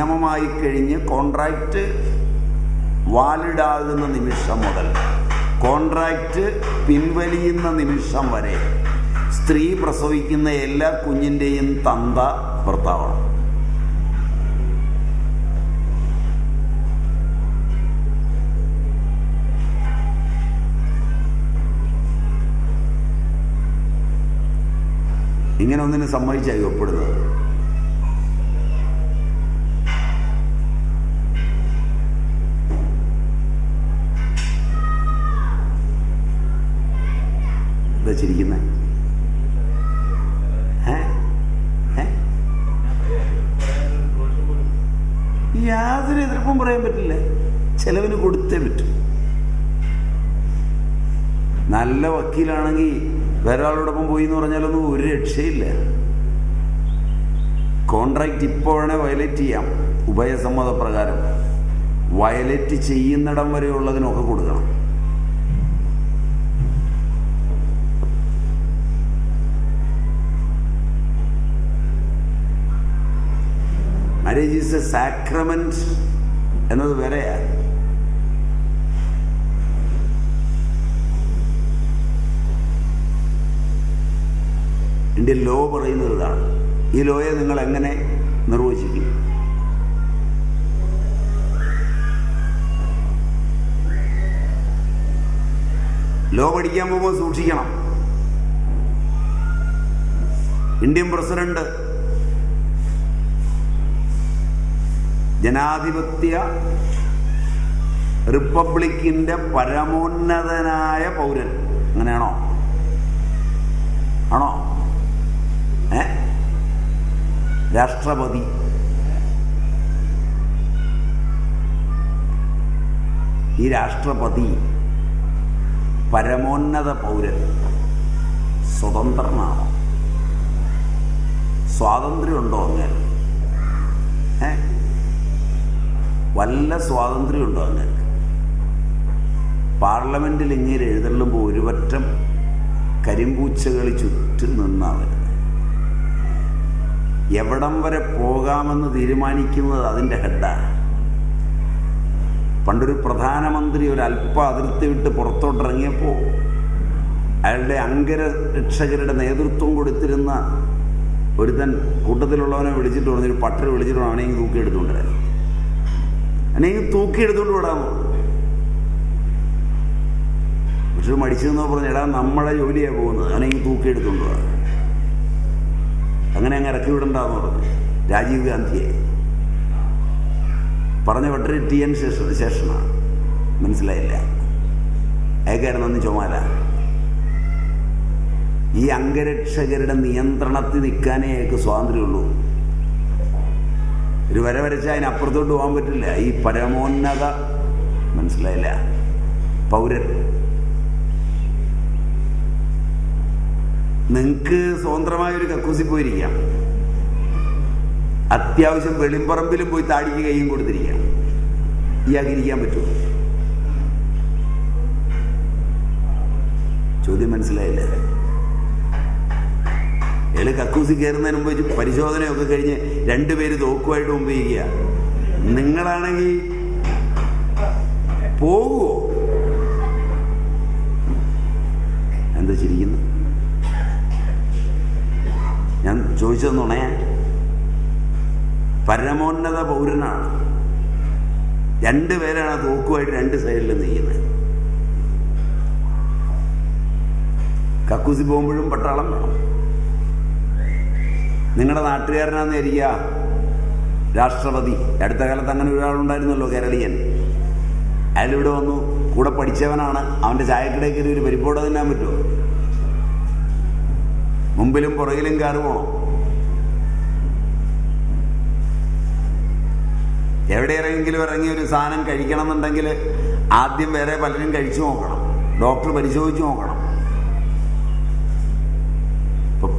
നിയമമായി കഴിഞ്ഞ് കോൺട്രാക്റ്റ് വാലിഡാകുന്ന നിമിഷം മുതൽ കോൺട്രാക്റ്റ് പിൻവലിയുന്ന നിമിഷം വരെ സ്ത്രീ പ്രസവിക്കുന്ന എല്ലാ കുഞ്ഞിന്റെയും തന്ത ഭർത്താവാണ്. ഇങ്ങനെ ഒന്നിനെ സമ്മതിച്ചായി ഒപ്പിടുന്നത്? എന്താ ചിരിക്കുന്നത്? യാതൊരു എതിർപ്പും പറയാൻ പറ്റില്ല. ചെലവിന് കൊടുത്തേ പറ്റും. നല്ല വക്കീലാണെങ്കിൽ വേറെ ആളോടൊപ്പം പോയി എന്ന് പറഞ്ഞാലൊന്നും ഒരു രക്ഷയില്ല. കോൺട്രാക്റ്റ് ഇപ്പോഴേ വയലേറ്റ് ചെയ്യാം. ഉഭയസമ്മത പ്രകാരം വയലേറ്റ് ചെയ്യുന്നിടം വരെ ഉള്ളതിനൊക്കെ കൊടുക്കണം. മാരേജ് ഈസ് എ സാക്രമെന്റ് എന്നത് വേറെയാ ഇന്ത്യൻ ലോ പറയുന്നത് ഇതാണ് ഈ ലോയെ നിങ്ങൾ എങ്ങനെ നിർവചിക്കും? ലോ പഠിക്കാൻ പോകുമ്പോൾ സൂക്ഷിക്കണം. ഇന്ത്യൻ പ്രസിഡന്റ് ജനാധിപത്യ റിപ്പബ്ലിക്കിന്റെ പരമോന്നതനായ പൗരൻ. അങ്ങനെയാണോ? ആണോ? ഏ? രാഷ്ട്രപതി. ഈ രാഷ്ട്രപതി പരമോന്നത പൗരൻ. സ്വതന്ത്രനാണോ? സ്വാതന്ത്ര്യമുണ്ടോ അങ്ങനെ ഏ വല്ല സ്വാതന്ത്ര്യമുണ്ടോ അങ്ങനെ പാർലമെന്റിൽ ഇങ്ങനെ എഴുതള്ളുമ്പോൾ ഒരുപറ്റം കരിമ്പൂച്ചകൾ ചുറ്റും നിന്നാ വരുന്നത് എവിടം വരെ പോകാമെന്ന് തീരുമാനിക്കുന്നത് അതിന്റെ ഹെഡാണ് പണ്ടൊരു പ്രധാനമന്ത്രി ഒരു അല്പ അതിർത്തി വിട്ട് പുറത്തോട്ടിറങ്ങിയപ്പോൾ അയാളുടെ അംഗരക്ഷകരുടെ നേതൃത്വം കൊടുത്തിരുന്ന ഒരുത്തൻ കൂട്ടത്തിലുള്ളവനെ വിളിച്ചിട്ട് പറഞ്ഞൊരു പട്ടർ വിളിച്ചിട്ട് അവനെയും തൂക്കിയെടുത്തുകൊണ്ട് വരാൻ തൂക്കി എടുത്തുകൊണ്ട് വിടാമോ പക്ഷെ മടിച്ചു പറഞ്ഞു എടാ നമ്മളെ ജോലിയാണ് പോകുന്നത്. അവനെങ്കിൽ തൂക്കിയെടുത്തുകൊണ്ട് പോകാം അങ്ങനെ അങ്ങ് ഇറക്കി വിടണ്ടെന്ന് പറഞ്ഞു. രാജീവ് ഗാന്ധിയെ പറഞ്ഞ വെട്ടറി ടി എൻ ശേഷ ശേഷനാണ് മനസ്സിലായില്ല. അയക്കാരുന്ന അന്ന് ചുമാല. ഈ അംഗരക്ഷകരുടെ നിയന്ത്രണത്തിൽ നിൽക്കാനേ അയാൾക്ക് സ്വാതന്ത്ര്യമുള്ളൂ. ഒരു വര വരച്ചാൽ അതിനപ്പുറത്തോട്ട് പോകാൻ പറ്റില്ല. ഈ പരമോന്നത മനസ്സിലായില്ല. പൗരൻ. നിങ്ങൾക്ക് സ്വതന്ത്രമായ ഒരു കക്കൂസി പോയിരിക്കാം. അത്യാവശ്യം വെളിമ്പറമ്പിലും പോയി താടിക്ക് കൈയും കൊടുത്തിരിക്കാം. ഇയാൾക്ക് ഇരിക്കാൻ പറ്റുമോ? ചോദ്യം മനസ്സിലായില്ല. അയാൾ കക്കൂസി കയറുന്നതിന് മുമ്പ് പരിശോധനയൊക്കെ കഴിഞ്ഞ് രണ്ടുപേര് തോക്കുമായിട്ട് മുമ്പ് ഇരിക്കുക. നിങ്ങളാണെങ്കിൽ പോകുമോ എന്താ ചിരിക്കുന്നു? ഞാൻ ചോദിച്ചത് നുണയാ. പരമോന്നത പൗരനാണ്. രണ്ടുപേരാണ് തോക്കുമായിട്ട് രണ്ട് സൈഡിൽ നെയ്യുന്നത് കക്കൂസി പോകുമ്പോഴും പട്ടാളം വേണം. നിങ്ങളുടെ നാട്ടുകാരനാന്ന് ഇരിക്കുക രാഷ്ട്രപതി. അടുത്ത കാലത്ത് അങ്ങനെ ഒരാളുണ്ടായിരുന്നല്ലോ കേരളീയൻ. അയാളിവിടെ വന്നു. കൂടെ പഠിച്ചവനാണ്. അവന്റെ ചായക്കിടയിൽ ഒരു പരിപ്പോടെ തിന്നാൻ പറ്റുമോ? മുമ്പിലും പുറകിലും കയറി പോണം. എവിടെയെങ്കിലും ഇറങ്ങി ഒരു സാധനം കഴിക്കണം എന്നുണ്ടെങ്കിൽ ആദ്യം വേറെ പലരും കഴിച്ചു നോക്കണം. ഡോക്ടർ പരിശോധിച്ച് നോക്കണം.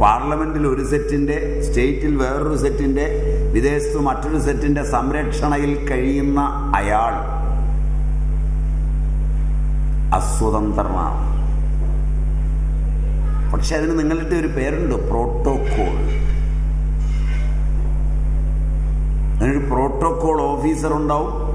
പാർലമെന്റിൽ ഒരു സെറ്റിന്റെ സ്റ്റേറ്റിൽ വേറൊരു സെറ്റിന്റെ വിദേശത്ത് മറ്റൊരു സെറ്റിന്റെ സംരക്ഷണയിൽ കഴിയുന്ന അയാൾ അസ്വതന്ത്രനാണ്. പക്ഷെ അതിന് നിങ്ങളുടെ ഒരു പേരുണ്ട് പ്രോട്ടോകോൾ. അതിനൊരു പ്രോട്ടോകോൾ ഓഫീസർ ഉണ്ടാവും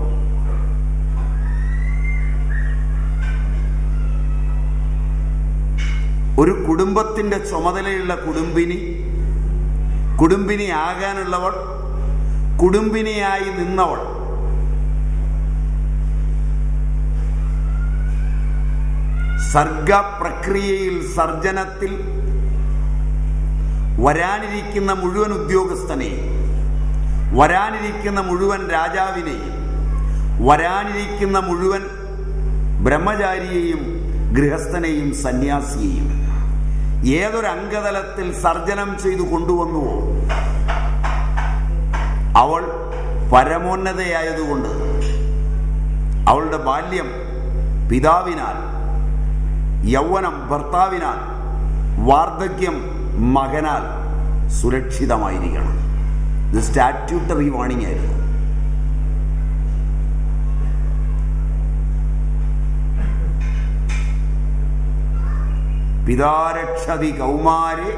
ഒരു കുടുംബത്തിന്റെ ചുമതലയുള്ള കുടുംബിനി കുടുംബിനി ആകാനുള്ളവൾ കുടുംബിനിയായി നിന്നവൾ. സർഗ പ്രക്രിയയിൽ സർജനത്തിൽ വരാനിരിക്കുന്ന മുഴുവൻ ഉദ്യോഗസ്ഥനെയും വരാനിരിക്കുന്ന മുഴുവൻ രാജാവിനെയും വരാനിരിക്കുന്ന മുഴുവൻ ബ്രഹ്മചാരിയെയും ഗൃഹസ്ഥനെയും സന്യാസിയെയും ഏതൊരു അംഗതലത്തിൽ സർജനം ചെയ്തു കൊണ്ടുവന്നുവോ അവൾ പരമോന്നതയായതുകൊണ്ട് അവളുടെ ബാല്യം പിതാവിനാൽ യൗവനം ഭർത്താവിനാൽ വാർദ്ധക്യം മകനാൽ സുരക്ഷിതമായിരിക്കണം. ഇത് സ്റ്റാറ്റ്യൂട്ടറി വാണിംഗ് ആയിരുന്നു. പിതാരക്ഷതി കൗമാരെ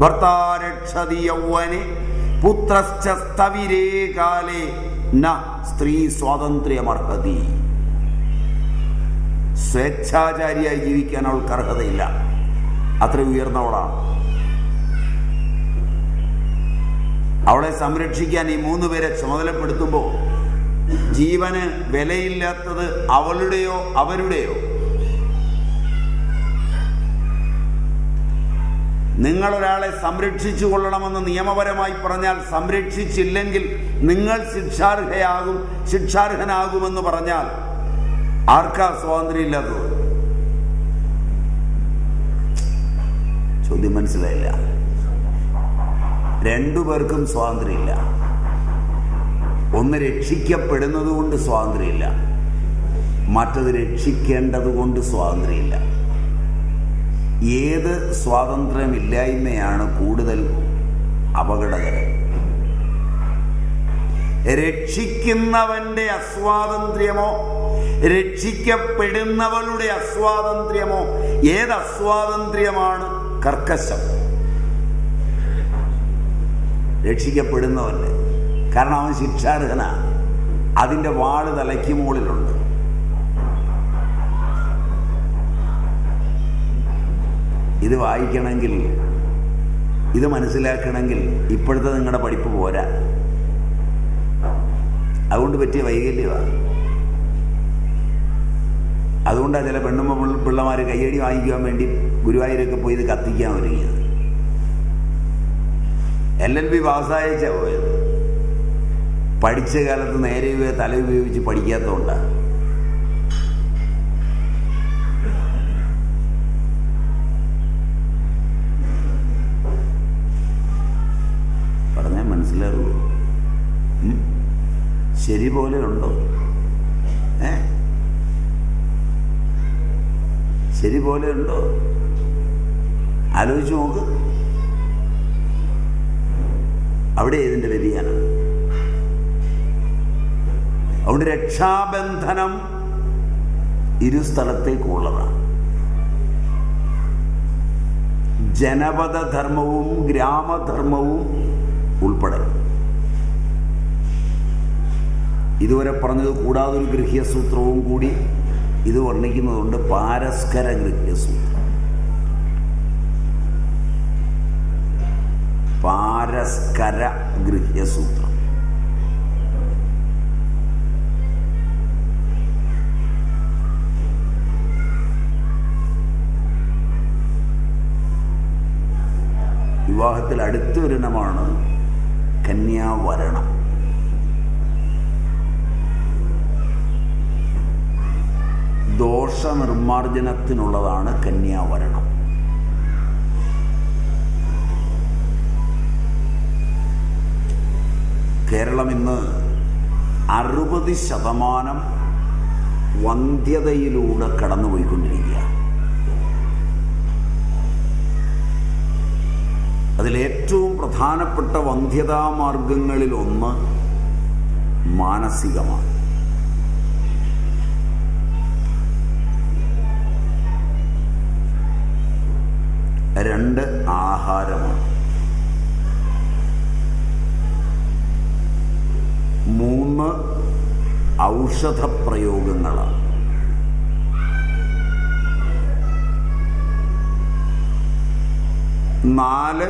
ഭർത്താരക്ഷതി യൗവനെ പുത്രശ്ചസ്തവിരേ കാലേ ന സ്ത്രീ സ്വാതന്ത്ര്യമർഹതി. സ്വേച്ഛാചാരിയായി ജീവിക്കാൻ അവൾക്ക് അർഹതയില്ല. അത്ര ഉയർന്നവളാണ് അവളെ. സംരക്ഷിക്കാൻ ഈ മൂന്ന് പേരെ ചുമതലപ്പെടുത്തുമ്പോൾ ജീവന് വിലയില്ലാത്തത് അവളുടെയോ അവരുടെയോ നിങ്ങൾ ഒരാളെ സംരക്ഷിച്ചു കൊള്ളണമെന്ന് നിയമപരമായി പറഞ്ഞാൽ സംരക്ഷിച്ചില്ലെങ്കിൽ നിങ്ങൾ ശിക്ഷാർഹയാകും ശിക്ഷാർഹനാകുമെന്ന് പറഞ്ഞാൽ ആർക്കാ സ്വാതന്ത്ര്യം ഇല്ലാത്തത് ചോദ്യം മനസ്സിലായില്ല. രണ്ടു പേർക്കും സ്വാതന്ത്ര്യമില്ല. ഒന്ന് രക്ഷിക്കപ്പെടുന്നത് കൊണ്ട് സ്വാതന്ത്ര്യമില്ല. മറ്റത് രക്ഷിക്കേണ്ടത് കൊണ്ട് സ്വാതന്ത്ര്യമില്ല. ഏത് സ്വാതന്ത്ര്യമില്ലായ്മയാണ് കൂടുതൽ അപകടകരം? രക്ഷിക്കുന്നവന്റെ അസ്വാതന്ത്ര്യമോ രക്ഷിക്കപ്പെടുന്നവളുടെ അസ്വാതന്ത്ര്യമോ ഏത് അസ്വാതന്ത്ര്യമാണ് കർക്കശം? രക്ഷിക്കപ്പെടുന്നവന്റെ കാരണം അവൻ ശിക്ഷാർഹനാണ്. അതിന്റെ വാൾ തലയ്ക്ക് മുകളിലുണ്ട്. ഇത് വായിക്കണമെങ്കിൽ ഇത് മനസ്സിലാക്കണമെങ്കിൽ ഇപ്പോഴത്തെ നിങ്ങളുടെ പഠിപ്പ് പോരാ. അതുകൊണ്ട് പറ്റിയ വൈകല്യമാണ് അതുകൊണ്ടാണ് ചില പെണ്ണുമ്മ പിള്ളമാർ കയ്യടി വാങ്ങിക്കുവാൻ വേണ്ടി ഗുരുവായൂരൊക്കെ പോയി ഇത് കത്തിക്കാൻ ഒരുങ്ങിയത്. എൽ എൽ ബി പാസ്സായച്ച പോയത്. പഠിച്ച കാലത്ത് നേരെ തല ഉപയോഗിച്ച് പഠിക്കാത്തതുകൊണ്ടാണ് ശരി പോലെ ഉണ്ടോ? ഏ? ശരി പോലെ ഉണ്ടോ? ആലോചിച്ച് നോക്ക്. അവിടെ ഇതിന്റെ വ്യതിയാനം? അതുകൊണ്ട് രക്ഷാബന്ധനം ഇരു സ്ഥലത്തേക്കുള്ളതാണ്. ജനപദധർമ്മവും ഗ്രാമധർമ്മവും ഉൾപ്പെടെ. ഇതുവരെ പറഞ്ഞത് കൂടാതെ ഒരു ഗൃഹ്യസൂത്രവും കൂടി ഇത് വർണിക്കുന്നതുകൊണ്ട് പാരസ്കര ഗൃഹ്യസൂത്രം പാരസ്കര ഗൃഹ്യസൂത്രം വിവാഹത്തിൽ അടുത്തൊരിനമാണ് കന്യാവരണം. ദോഷ നിർമാർജനത്തിനുള്ളതാണ് കന്യാവരണം. കേരളം ഇന്ന് അറുപത് ശതമാനം വന്ധ്യതയിലൂടെ കടന്നുപോയിക്കൊണ്ടിരിക്കുക. അതിലേറ്റവും പ്രധാനപ്പെട്ട വന്ധ്യതാ മാർഗങ്ങളിലൊന്ന് മാനസികമാണ്. രണ്ട് ആഹാരമാണ്. മൂന്ന് ഔഷധപ്രയോഗങ്ങളാണ് നാല്